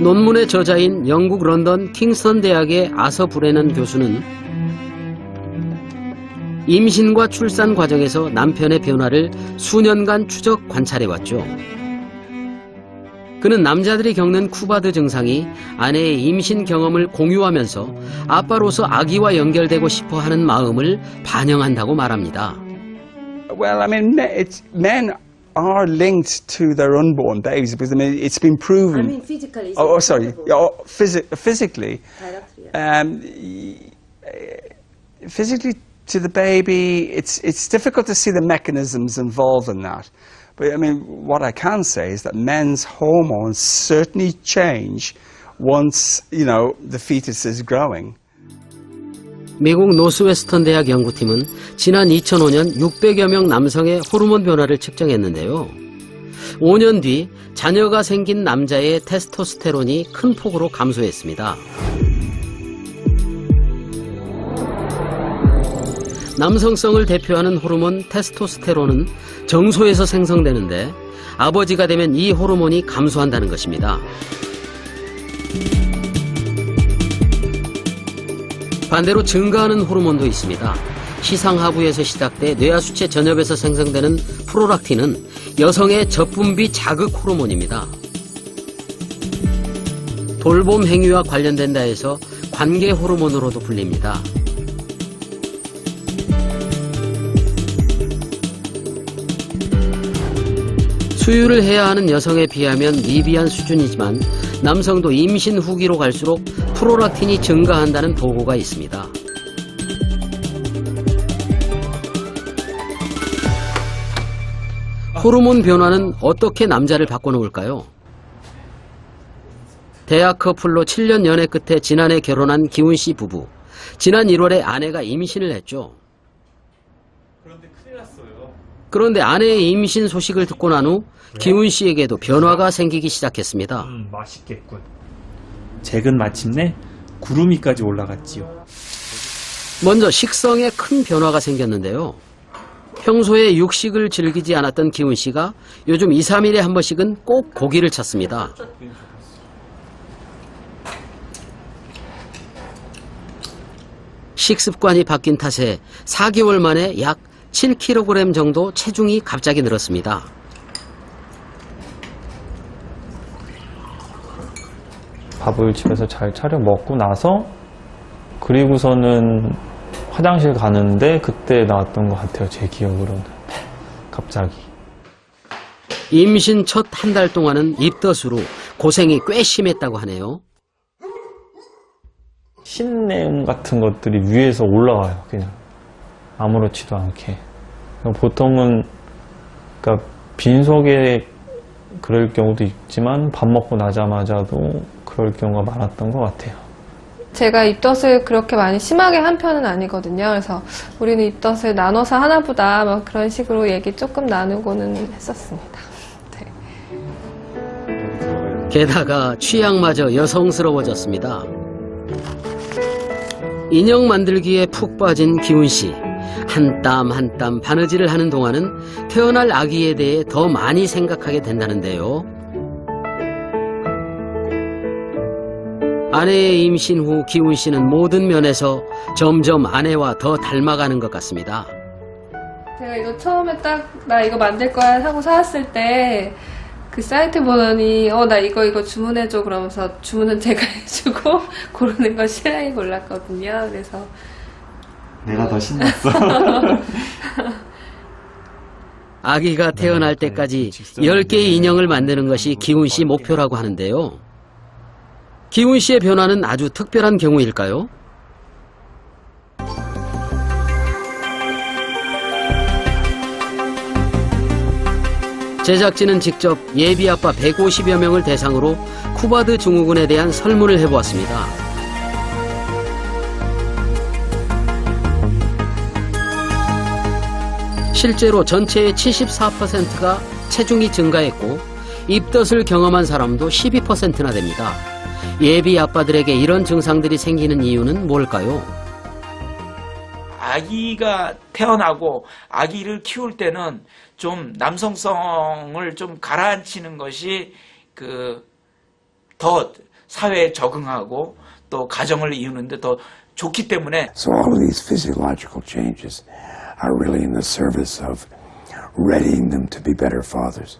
논문의 저자인 영국 런던 킹스턴 대학의 아서 브레넌 교수는 임신과 출산 과정에서 남편의 변화를 수년간 추적 관찰해왔죠. 그는 남자들이 겪는 쿠바드 증상이 아내의 임신 경험을 공유하면서 아빠로서 아기와 연결되고 싶어 하는 마음을 반영한다고 말합니다. Well, I mean, me- it's, men are linked to their unborn babies because I mean it's been proven. I mean, physically. oh, oh, sorry. Oh, phys- physically, um, physically to the baby, it's it's difficult to see the mechanisms involved in that. But I mean, what I can say is that men's hormones certainly change once you know the fetus is growing. 미국 노스웨스턴 대학 연구팀은 지난 2005년 600여 명 남성의 호르몬 변화를 측정했는데요. 5년 뒤 자녀가 생긴 남자의 테스토스테론이 큰 폭으로 감소했습니다. 남성성을 대표하는 호르몬 테스토스테론은 정소에서 생성되는데 아버지가 되면 이 호르몬이 감소한다는 것입니다. 반대로 증가하는 호르몬도 있습니다. 시상하부에서 시작돼 뇌하수체 전엽에서 생성되는 프로락틴은 여성의 젖분비 자극 호르몬입니다. 돌봄 행위와 관련된다 해서 관계 호르몬으로도 불립니다. 수유를 해야 하는 여성에 비하면 미비한 수준이지만 남성도 임신 후기로 갈수록 프로락틴이 증가한다는 보고가 있습니다. 호르몬 변화는 어떻게 남자를 바꿔놓을까요? 대학 커플로 7년 연애 끝에 지난해 결혼한 기훈 씨 부부. 지난 1월에 아내가 임신을 했죠. 그런데 큰일 났어요. 그런데 아내의 임신 소식을 듣고 난 후 기훈 씨에게도 변화가 생기기 시작했습니다. 음, 맛있겠군. 잭은 마침내 구름이까지 올라갔지요. 먼저 식성에 큰 변화가 생겼는데요. 평소에 육식을 즐기지 않았던 기훈 씨가 요즘 2, 3일에 한 번씩은 꼭 고기를 찾습니다. 식습관이 바뀐 탓에 4개월 만에 약 7kg 정도 체중이 갑자기 늘었습니다. 밥을 집에서 잘 차려 먹고 나서 그리고서는 화장실 가는데 그때 나왔던 것 같아요. 제 기억으로는. 갑자기. 임신 첫 한 달 동안은 입덧으로 고생이 꽤 심했다고 하네요. 신내음 같은 것들이 위에서 올라와요. 그냥. 아무렇지도 않게. 보통은 그러니까 빈속에 그럴 경우도 있지만 밥 먹고 나자마자도 그럴 경우가 많았던 것 같아요. 제가 입덧을 그렇게 많이 심하게 한 편은 아니거든요. 그래서 우리는 입덧을 나눠서 하나보다 막 그런 식으로 얘기 조금 나누고는 했었습니다. 네. 게다가 취향마저 여성스러워졌습니다. 인형 만들기에 푹 빠진 기훈 씨. 한땀 한땀 바느질을 하는 동안은 태어날 아기에 대해 더 많이 생각하게 된다는데요. 아내의 임신 후 기훈 씨는 모든 면에서 점점 아내와 더 닮아가는 것 같습니다. 제가 이거 처음에 딱 나 이거 만들 거야 하고 사왔을 때 그 사이트 보더니 어 나 이거 이거 주문해줘 그러면서 주문은 제가 해주고 고르는 거 신랑이 골랐거든요. 그래서 내가 더 신났어. 아기가 태어날 때까지 10개의 인형을 만드는 것이 기훈 씨 목표라고 하는데요. 기훈 씨의 변화는 아주 특별한 경우일까요? 제작진은 직접 예비 아빠 150여 명을 대상으로 쿠바드 증후군에 대한 설문을 해보았습니다. 실제로 전체의 74%가 체중이 증가했고 입덧을 경험한 사람도 12%나 됩니다. 예비 아빠들에게 이런 증상들이 생기는 이유는 뭘까요? 아기가 태어나고 아기를 키울 때는 좀 남성성을 좀 가라앉히는 것이 그 더 사회에 적응하고 또 가정을 이루는데 더 좋기 때문에 So all of these physiological changes are really in the service of readying them to be better fathers.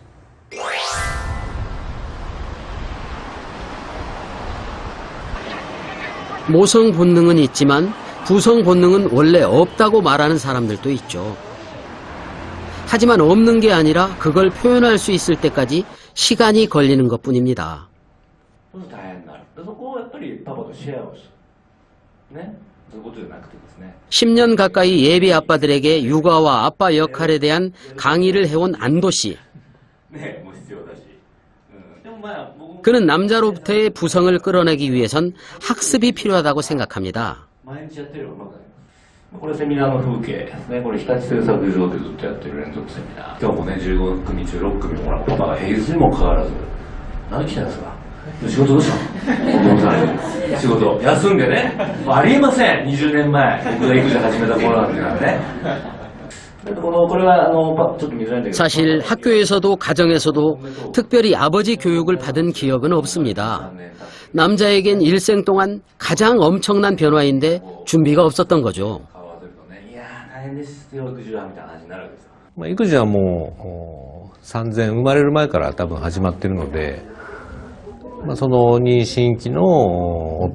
모성 본능은 있지만 부성 본능은 원래 없다고 말하는 사람들도 있죠. 하지만 없는 게 아니라 그걸 표현할 수 있을 때까지 시간이 걸리는 것 뿐입니다. 大変になるでそこをやっぱりパパとシェアをするねそういうことじゃなくてですね 10년 가까이 예비 아빠들에게 육아와 아빠 역할에 대한 강의를 해온 안도 씨. 그는 남자로부터의 부성을 끌어내기 위해선 학습이 필요하다고 생각합니다. 仕事どうしたのお父さん仕事休んでねありえません20年前僕が育児始めた頃なんていうのはねだってこのこれはあのパちょっと見づらいんだけど 사실 학교에서도 가정에서도 특별히 아버지 교육을 받은 기억은 없습니다. 3年経って 남자에겐 일생 동안 가장 엄청난 변화인데 준비가 없었던 거죠. 顔を合わせるとねいやー大変ですよ育児はみたいな話になるわけですよまあ、育児はもうお産前生まれる前から多分始まってるので、 まあ、その妊娠期の、お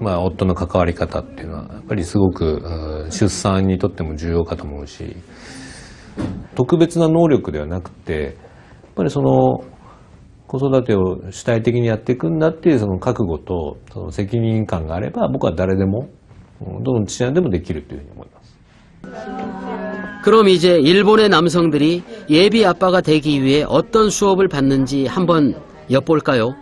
まあ、夫の関わり方っていうのはやっぱりすごくうん出産にとっても重要かと思うし特別な能力ではなくてやっぱりその子育てを主体的にやっていくんだっていうその覚悟とその責任感があれば僕は誰でもうんどの父親でもできるというふうに思います。 그럼 이제 일본의 남성들이 예비 아빠가 되기 위해 어떤 수업을 받는지 한번 엿볼까요?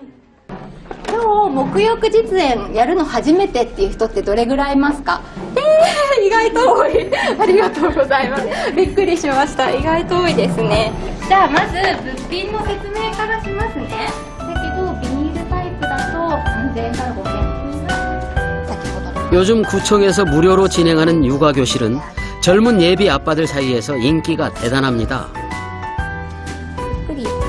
今日沐浴実演やるの初めてっていう人ってどれぐらいいますかえー、意外と多いありがとうございますびっくりしました意外と多いですねじゃあまず物品の説明からしますねだけどビニールタイプだと3000円から5000円先ほどの 요즘 구청에서 무료로 진행하는 육아교실은 젊은 예비 아빠들 사이에서 인기가 대단합니다. ゆっ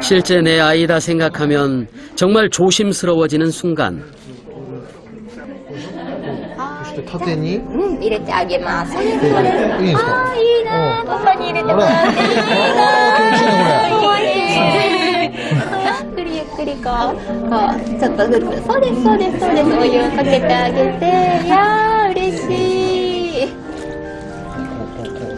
실제 내 아이다 생각하면 정말 조심스러워지는 순간. 타테니? 응, 이랬대 아게마스. 이いいん 아, 이나, 파파니 이랬대. 아, 그리고 그리고, 어, ちょっとずつ、そうです、そうです、そうです、お湯をかけてあげて、やー。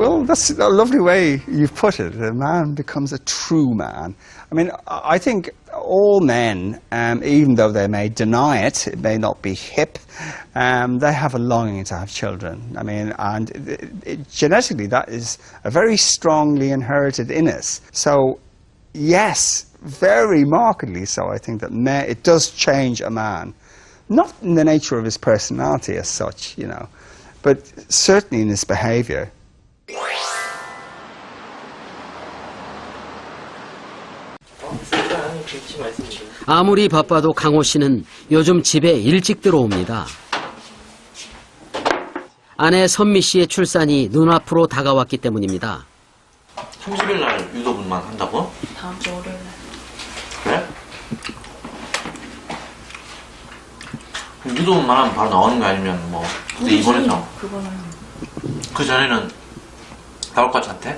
Well, that's a lovely way you've put it. A man becomes a true man. I mean, I think all men, um, even though they may deny it, it may not be hip, um, they have a longing to have children. I mean, and it, it, genetically, that is a very strongly inherited in us. So, yes, very markedly so, I think that it does change a man. Not in the nature of his personality as such, you know, but certainly in his behavior. 아무리 바빠도 강호 씨는 요즘 집에 일찍 들어옵니다. 아내 선미 씨의 출산이 눈앞으로 다가왔기 때문입니다. 30일 날 유도분만 한다고? 다음 주 월요일 날. 그래? 유도분만 하면 바로 나오는 거 아니면 뭐 그때 입원해서 그거는 그 전에는 나올 것 같아?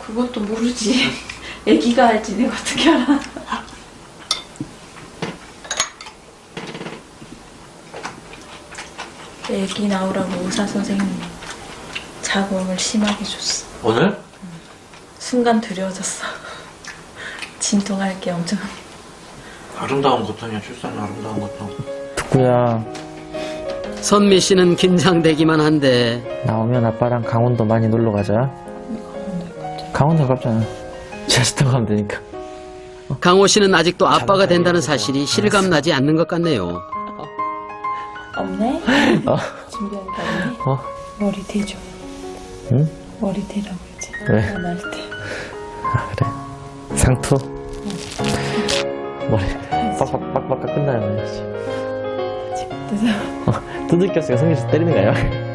그것도 모르지. 애기가 알지 내가 어떻게 알아? 애기 나오라고 의사 선생님이 자궁을 심하게 줬어. 오늘? 순간 두려워졌어. 진통할 게 엄청. 아름다운 고통이야 출산은 아름다운 고통 덕구야 선미 씨는 긴장되기만 한데 나오면 아빠랑 강원도 많이 놀러 가자 강원도 가깝잖아 타고 가면 되니까 강호 씨는 아직도 아빠가 된다는 사실이 실감나지 않는 것 같네요. 없네? 어. 없네? 어? 머리 대줘. 응? 머리 대라고 했지. 왜? 태어날 때. 아 그래 상투 머리 빡빡 빡빡 끝나야 지 그래서 어, 두들겼으니까 성민씨 때리는 거야